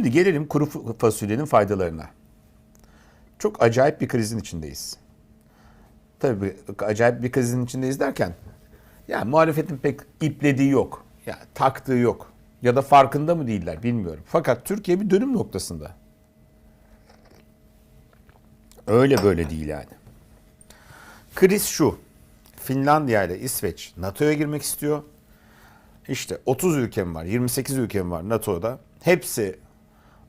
Şimdi gelelim kuru fasulyenin faydalarına. Çok acayip bir krizin içindeyiz. Tabii acayip bir krizin içindeyiz derken yani muhalefetin pek iplediği yok. Yani taktığı yok. Ya da farkında mı değiller bilmiyorum. Fakat Türkiye bir dönüm noktasında. Öyle böyle değil yani. Kriz şu. Finlandiya ile İsveç NATO'ya girmek istiyor. İşte 30 ülkem var, 28 ülkem var NATO'da. Hepsi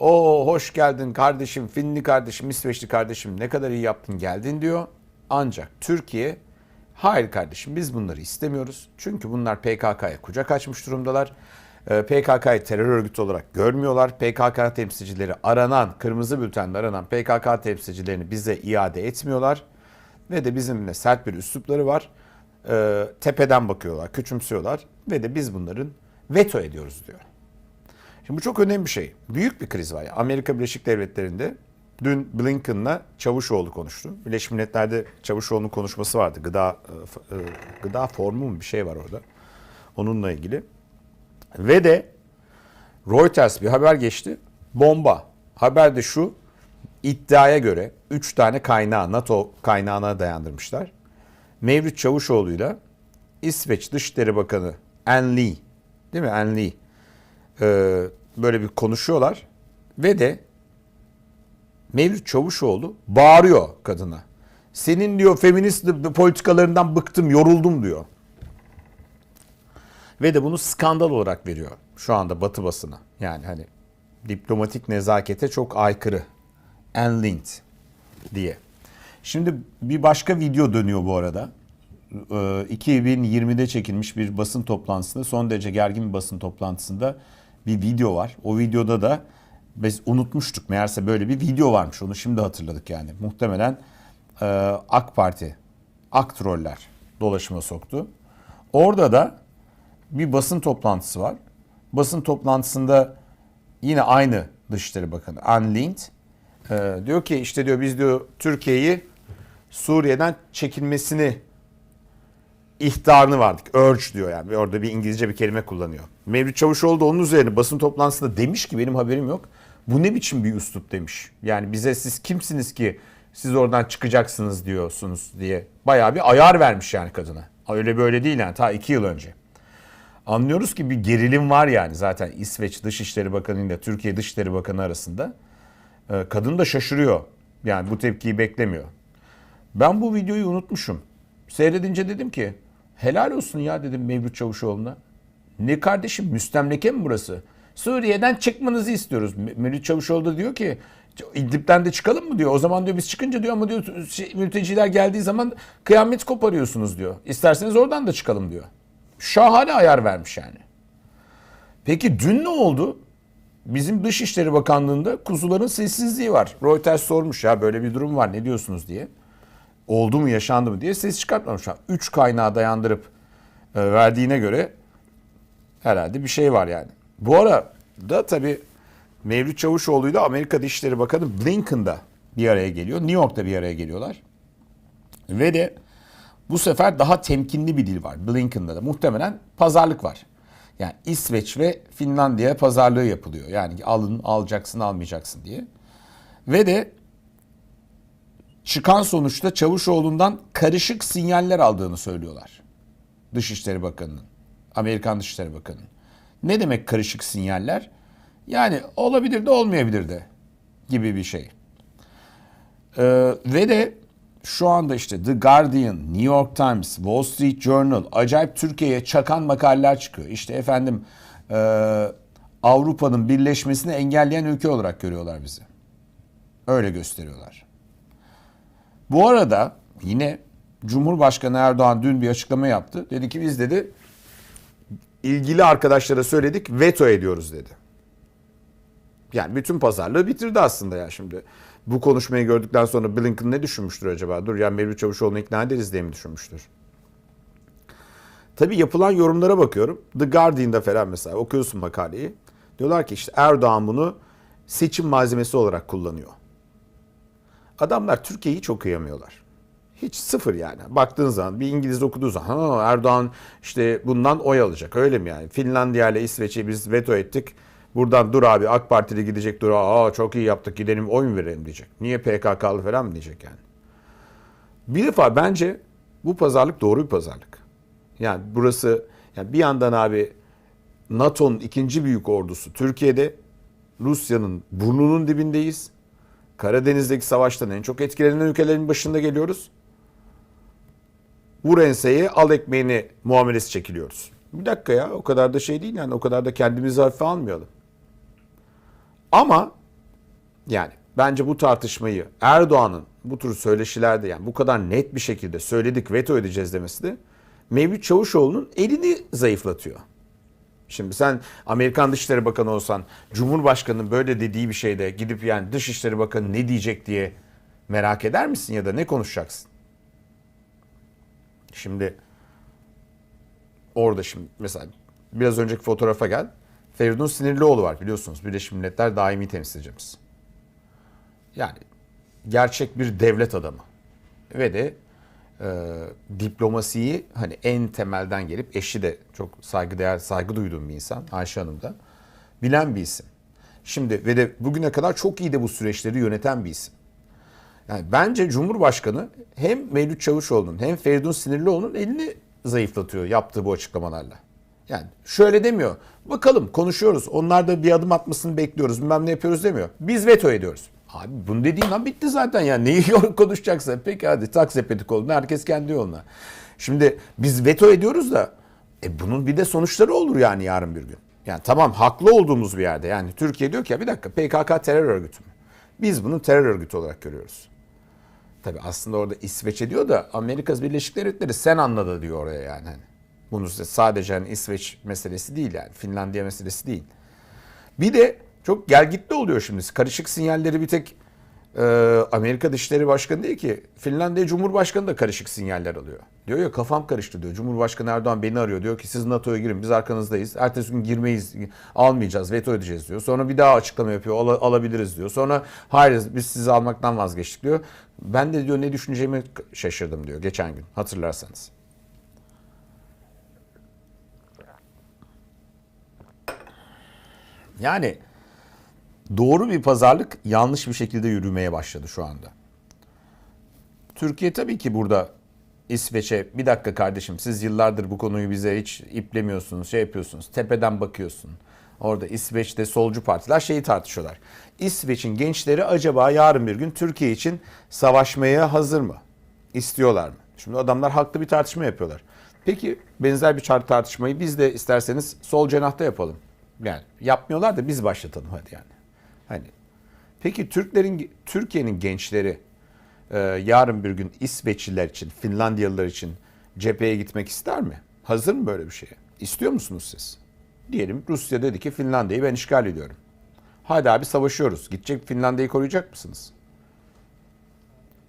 o hoş geldin kardeşim, Finli kardeşim, İsveçli kardeşim ne kadar iyi yaptın geldin diyor. Ancak Türkiye hayır kardeşim biz bunları istemiyoruz. Çünkü bunlar PKK'ya kucak açmış durumdalar. Ee, PKK'yı terör örgütü olarak görmüyorlar. PKK temsilcileri aranan, kırmızı bültende aranan PKK temsilcilerini bize iade etmiyorlar. Ve de bizimle sert bir üslupları var. Ee, tepeden bakıyorlar, küçümsüyorlar ve de biz bunların veto ediyoruz diyor. Şimdi bu çok önemli bir şey. Büyük bir kriz var. Yani Amerika Birleşik Devletleri'nde dün Blinken'la Çavuşoğlu konuştu. Birleşmiş Milletler'de Çavuşoğlu'nun konuşması vardı. Gıda e, e, gıda formu mu bir şey var orada. Onunla ilgili. Ve de Reuters bir haber geçti. Bomba. Haber de şu. iddiaya göre 3 tane kaynağı NATO kaynağına dayandırmışlar. Mevlüt Çavuşoğlu'yla İsveç Dışişleri Bakanı Ann Lee değil mi Ann Lee ee, böyle bir konuşuyorlar ve de Mevlüt Çavuşoğlu bağırıyor kadına. Senin diyor feminist politikalarından bıktım, yoruldum diyor. Ve de bunu skandal olarak veriyor şu anda Batı basını. Yani hani diplomatik nezakete çok aykırı. Ann Lind diye. Şimdi bir başka video dönüyor bu arada. Ee, 2020'de çekilmiş bir basın toplantısında, son derece gergin bir basın toplantısında bir video var. O videoda da biz unutmuştuk. Meğerse böyle bir video varmış. Onu şimdi hatırladık yani. Muhtemelen e, AK Parti, AK troller dolaşıma soktu. Orada da bir basın toplantısı var. Basın toplantısında yine aynı Dışişleri Bakanı Ann e, diyor ki işte diyor biz diyor Türkiye'yi Suriye'den çekilmesini ihtarını vardık. Urge diyor yani. Orada bir İngilizce bir kelime kullanıyor. Mevlüt Çavuşoğlu da onun üzerine basın toplantısında demiş ki benim haberim yok. Bu ne biçim bir üslup demiş. Yani bize siz kimsiniz ki siz oradan çıkacaksınız diyorsunuz diye. Bayağı bir ayar vermiş yani kadına. Öyle böyle değil yani ta iki yıl önce. Anlıyoruz ki bir gerilim var yani zaten İsveç Dışişleri Bakanı ile Türkiye Dışişleri Bakanı arasında. Ee, kadın da şaşırıyor. Yani bu tepkiyi beklemiyor. Ben bu videoyu unutmuşum. Seyredince dedim ki helal olsun ya dedim Mevlüt Çavuşoğlu'na. Ne kardeşim müstemleke mi burası? Suriye'den çıkmanızı istiyoruz. Mevlüt Çavuşoğlu da diyor ki İdlib'den de çıkalım mı diyor. O zaman diyor biz çıkınca diyor ama diyor şey, mülteciler geldiği zaman kıyamet koparıyorsunuz diyor. İsterseniz oradan da çıkalım diyor. Şahane ayar vermiş yani. Peki dün ne oldu? Bizim Dışişleri Bakanlığı'nda kuzuların sessizliği var. Reuters sormuş ya böyle bir durum var ne diyorsunuz diye. Oldu mu yaşandı mı diye ses çıkartmamışlar. Üç kaynağı dayandırıp e, verdiğine göre herhalde bir şey var yani. Bu arada tabii Mevlüt Çavuşoğlu ile Amerika Dışişleri Bakanı Blinken da bir araya geliyor. New York'ta bir araya geliyorlar. Ve de bu sefer daha temkinli bir dil var. Blinken'da da muhtemelen pazarlık var. Yani İsveç ve Finlandiya pazarlığı yapılıyor. Yani alın, alacaksın, almayacaksın diye. Ve de çıkan sonuçta Çavuşoğlu'ndan karışık sinyaller aldığını söylüyorlar. Dışişleri Bakanı'nın, Amerikan Dışişleri Bakanı'nın. Ne demek karışık sinyaller? Yani olabilir de olmayabilir de gibi bir şey. Ee, ve de şu anda işte The Guardian, New York Times, Wall Street Journal acayip Türkiye'ye çakan makaleler çıkıyor. İşte efendim e, Avrupa'nın birleşmesini engelleyen ülke olarak görüyorlar bizi. Öyle gösteriyorlar. Bu arada yine Cumhurbaşkanı Erdoğan dün bir açıklama yaptı. Dedi ki biz dedi ilgili arkadaşlara söyledik veto ediyoruz dedi. Yani bütün pazarlığı bitirdi aslında ya şimdi. Bu konuşmayı gördükten sonra Blinken ne düşünmüştür acaba? Dur ya Mevlüt Çavuşoğlu'nu ikna ederiz diye mi düşünmüştür? Tabii yapılan yorumlara bakıyorum. The Guardian'da falan mesela okuyorsun makaleyi. Diyorlar ki işte Erdoğan bunu seçim malzemesi olarak kullanıyor. Adamlar Türkiye'yi çok kıyamıyorlar. Hiç sıfır yani. Baktığın zaman bir İngiliz okuduğu zaman ha, Erdoğan işte bundan oy alacak öyle mi yani? Finlandiya ile İsveç'i biz veto ettik. Buradan dur abi AK Partili gidecek dur aa çok iyi yaptık gidelim oyun verelim diyecek. Niye PKK'lı falan mı diyecek yani. Bir defa bence bu pazarlık doğru bir pazarlık. Yani burası yani bir yandan abi NATO'nun ikinci büyük ordusu Türkiye'de Rusya'nın burnunun dibindeyiz. Karadeniz'deki savaştan en çok etkilenen ülkelerin başında geliyoruz. Vur enseye al ekmeğini muamelesi çekiliyoruz. Bir dakika ya o kadar da şey değil yani o kadar da kendimizi hafife almayalım. Ama yani bence bu tartışmayı Erdoğan'ın bu tür söyleşilerde yani bu kadar net bir şekilde söyledik veto edeceğiz demesi de Mevlüt Çavuşoğlu'nun elini zayıflatıyor. Şimdi sen Amerikan Dışişleri Bakanı olsan Cumhurbaşkanı'nın böyle dediği bir şeyde gidip yani Dışişleri Bakanı ne diyecek diye merak eder misin ya da ne konuşacaksın? Şimdi orada şimdi mesela biraz önceki fotoğrafa gel. Feridun Sinirlioğlu var biliyorsunuz Birleşmiş Milletler daimi temsilcimiz. Yani gerçek bir devlet adamı ve de e, diplomasiyi hani en temelden gelip eşi de çok saygıdeğer, saygı duyduğum bir insan Ayşe Hanım da bilen bir isim. Şimdi ve de bugüne kadar çok iyi de bu süreçleri yöneten bir isim. Yani bence Cumhurbaşkanı hem Mevlüt Çavuşoğlu'nun hem Feridun Sinirlioğlu'nun elini zayıflatıyor yaptığı bu açıklamalarla. Yani şöyle demiyor. Bakalım konuşuyoruz. Onlar da bir adım atmasını bekliyoruz. Bilmem ne yapıyoruz demiyor. Biz veto ediyoruz. Abi bunu dediğin an bitti zaten yani. Neyi konuşacaksa peki hadi tak sepeti koluna herkes kendi yoluna. Şimdi biz veto ediyoruz da e bunun bir de sonuçları olur yani yarın bir gün. Yani tamam haklı olduğumuz bir yerde. Yani Türkiye diyor ki ya bir dakika PKK terör örgütü mü? Biz bunu terör örgütü olarak görüyoruz. Tabi aslında orada İsveç'e diyor da Amerika Birleşik Devletleri sen anladı diyor oraya yani. Hani. Bunu sadece hani İsveç meselesi değil yani Finlandiya meselesi değil. Bir de çok gelgitli oluyor şimdi. Karışık sinyalleri bir tek e, Amerika Dışişleri Başkanı değil ki. Finlandiya Cumhurbaşkanı da karışık sinyaller alıyor. Diyor ya kafam karıştı diyor. Cumhurbaşkanı Erdoğan beni arıyor. Diyor ki siz NATO'ya girin biz arkanızdayız. Ertesi gün girmeyiz almayacağız veto edeceğiz diyor. Sonra bir daha açıklama yapıyor Al- alabiliriz diyor. Sonra hayır biz sizi almaktan vazgeçtik diyor. Ben de diyor ne düşüneceğimi şaşırdım diyor geçen gün hatırlarsanız. Yani doğru bir pazarlık yanlış bir şekilde yürümeye başladı şu anda. Türkiye tabii ki burada İsveç'e bir dakika kardeşim siz yıllardır bu konuyu bize hiç iplemiyorsunuz, şey yapıyorsunuz. Tepeden bakıyorsun. Orada İsveç'te solcu partiler şeyi tartışıyorlar. İsveç'in gençleri acaba yarın bir gün Türkiye için savaşmaya hazır mı? İstiyorlar mı? Şimdi adamlar haklı bir tartışma yapıyorlar. Peki benzer bir tartışmayı biz de isterseniz sol cenahta yapalım. Yani yapmıyorlar da biz başlatalım hadi yani. Hani peki Türklerin Türkiye'nin gençleri e, yarın bir gün İsveçliler için, Finlandiyalılar için cepheye gitmek ister mi? Hazır mı böyle bir şeye? İstiyor musunuz siz? Diyelim Rusya dedi ki Finlandiya'yı ben işgal ediyorum. Hadi abi savaşıyoruz. Gidecek Finlandiya'yı koruyacak mısınız?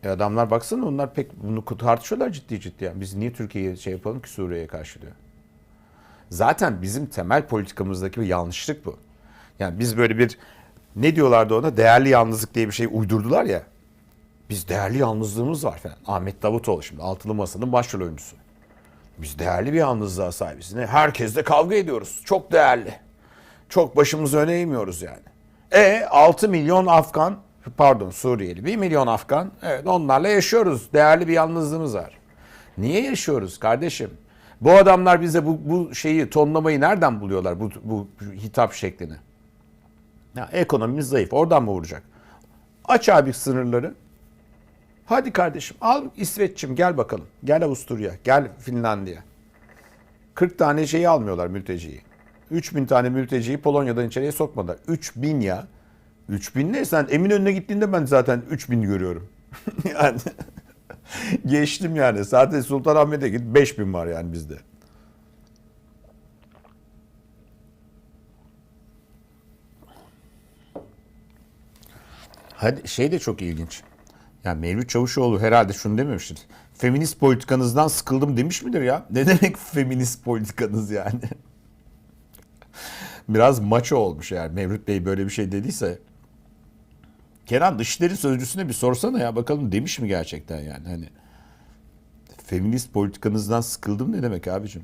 E adamlar baksana onlar pek bunu tartışıyorlar ciddi ciddi. Yani biz niye Türkiye'ye şey yapalım ki Suriye'ye karşı diyor. Zaten bizim temel politikamızdaki bir yanlışlık bu. Yani biz böyle bir ne diyorlardı ona değerli yalnızlık diye bir şey uydurdular ya. Biz değerli yalnızlığımız var falan. Ahmet Davutoğlu şimdi Altılı Masa'nın başrol oyuncusu. Biz değerli bir yalnızlığa sahibiz. Ne? Herkesle kavga ediyoruz. Çok değerli. Çok başımızı öne eğmiyoruz yani. E 6 milyon Afgan, pardon Suriyeli, 1 milyon Afgan. Evet onlarla yaşıyoruz. Değerli bir yalnızlığımız var. Niye yaşıyoruz kardeşim? Bu adamlar bize bu, bu şeyi tonlamayı nereden buluyorlar bu, bu hitap şeklini? Ya, ekonomimiz zayıf. Oradan mı vuracak? Aç abi sınırları. Hadi kardeşim al İsveç'im gel bakalım. Gel Avusturya, gel Finlandiya. 40 tane şeyi almıyorlar mülteciyi. 3000 tane mülteciyi Polonya'dan içeriye sokmadılar. 3000 ya. 3000 ne? Sen Eminönü'ne gittiğinde ben zaten 3000 görüyorum. yani geçtim yani. Zaten Sultanahmet'e git 5000 var yani bizde. Hadi şey de çok ilginç. Yani Mevlüt Çavuşoğlu herhalde şunu dememiştir. Feminist politikanızdan sıkıldım demiş midir ya? Ne demek feminist politikanız yani? Biraz maço olmuş eğer Mevlüt Bey böyle bir şey dediyse. Kenan Dışişleri Sözcüsü'ne bir sorsana ya bakalım demiş mi gerçekten yani hani. Feminist politikanızdan sıkıldım ne demek abicim?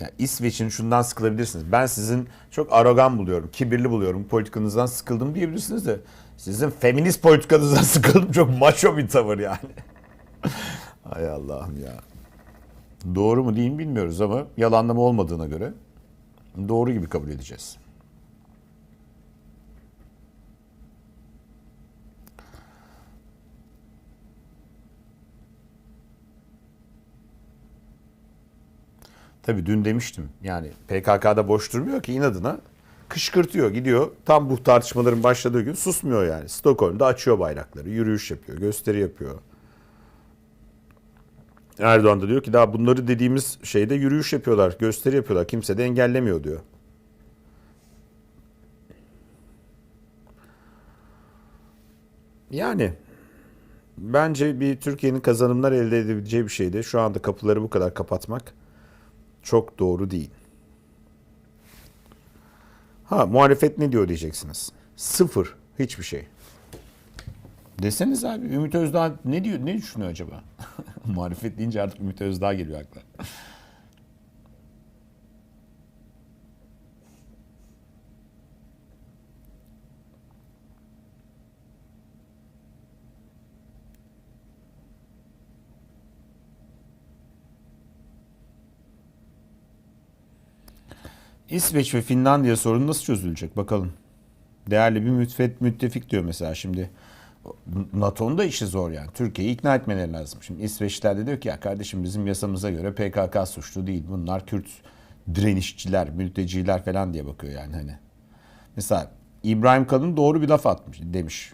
Yani İsveç'in şundan sıkılabilirsiniz. Ben sizin çok arogan buluyorum, kibirli buluyorum, politikanızdan sıkıldım diyebilirsiniz de sizin feminist politikanızdan sıkıldım çok maço bir tavır yani. Hay Allah'ım ya. Doğru mu değil mi bilmiyoruz ama yalanlama olmadığına göre doğru gibi kabul edeceğiz. Tabii dün demiştim yani PKK'da boş durmuyor ki inadına kışkırtıyor gidiyor. Tam bu tartışmaların başladığı gün susmuyor yani. Stockholm'da açıyor bayrakları, yürüyüş yapıyor, gösteri yapıyor. Erdoğan da diyor ki daha bunları dediğimiz şeyde yürüyüş yapıyorlar, gösteri yapıyorlar. Kimse de engellemiyor diyor. Yani bence bir Türkiye'nin kazanımlar elde edebileceği bir şeydi. Şu anda kapıları bu kadar kapatmak çok doğru değil. Ha muhalefet ne diyor diyeceksiniz. Sıfır. Hiçbir şey. Deseniz abi Ümit Özdağ ne diyor ne düşünüyor acaba? muhalefet deyince artık Ümit Özdağ geliyor akla. İsveç ve Finlandiya sorunu nasıl çözülecek bakalım. Değerli bir müttefik, müttefik diyor mesela şimdi. NATO'nun da işi zor yani. Türkiye'yi ikna etmeleri lazım. Şimdi İsveçliler de diyor ki ya kardeşim bizim yasamıza göre PKK suçlu değil. Bunlar Kürt direnişçiler, mülteciler falan diye bakıyor yani hani. Mesela İbrahim Kalın doğru bir laf atmış demiş.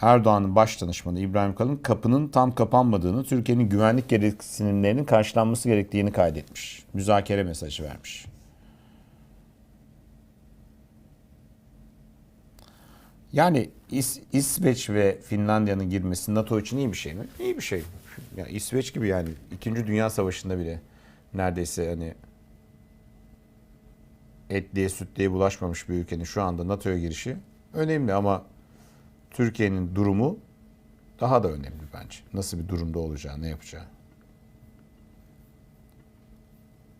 Erdoğan'ın baş danışmanı İbrahim Kalın kapının tam kapanmadığını, Türkiye'nin güvenlik gereksinimlerinin karşılanması gerektiğini kaydetmiş. Müzakere mesajı vermiş. Yani İs, İsveç ve Finlandiya'nın girmesi NATO için iyi bir şey mi? İyi bir şey. Ya İsveç gibi yani 2. Dünya Savaşı'nda bile neredeyse hani etliye sütliye bulaşmamış bir ülkenin şu anda NATO'ya girişi önemli ama Türkiye'nin durumu daha da önemli bence. Nasıl bir durumda olacağı, ne yapacağı.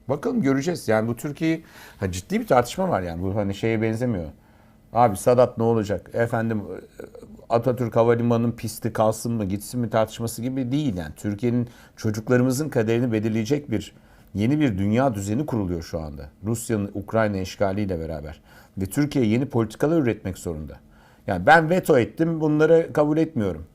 Bakalım göreceğiz. Yani bu Türkiye'yi ciddi bir tartışma var yani. Bu hani şeye benzemiyor. Abi Sadat ne olacak? Efendim Atatürk Havalimanı'nın pisti kalsın mı gitsin mi tartışması gibi değil yani. Türkiye'nin çocuklarımızın kaderini belirleyecek bir yeni bir dünya düzeni kuruluyor şu anda. Rusya'nın Ukrayna işgaliyle beraber. Ve Türkiye yeni politikalar üretmek zorunda. Yani ben veto ettim bunları kabul etmiyorum.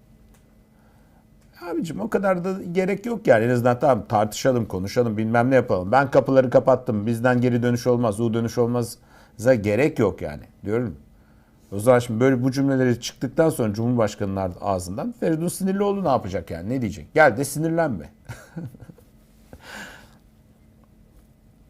Abicim o kadar da gerek yok yani. En azından tamam tartışalım, konuşalım, bilmem ne yapalım. Ben kapıları kapattım. Bizden geri dönüş olmaz, U dönüş olmaz'a gerek yok yani. Diyorum. O zaman şimdi böyle bu cümleleri çıktıktan sonra Cumhurbaşkanı'nın ağzından Feridun Sinirlioğlu ne yapacak yani? Ne diyecek? Gel de sinirlenme.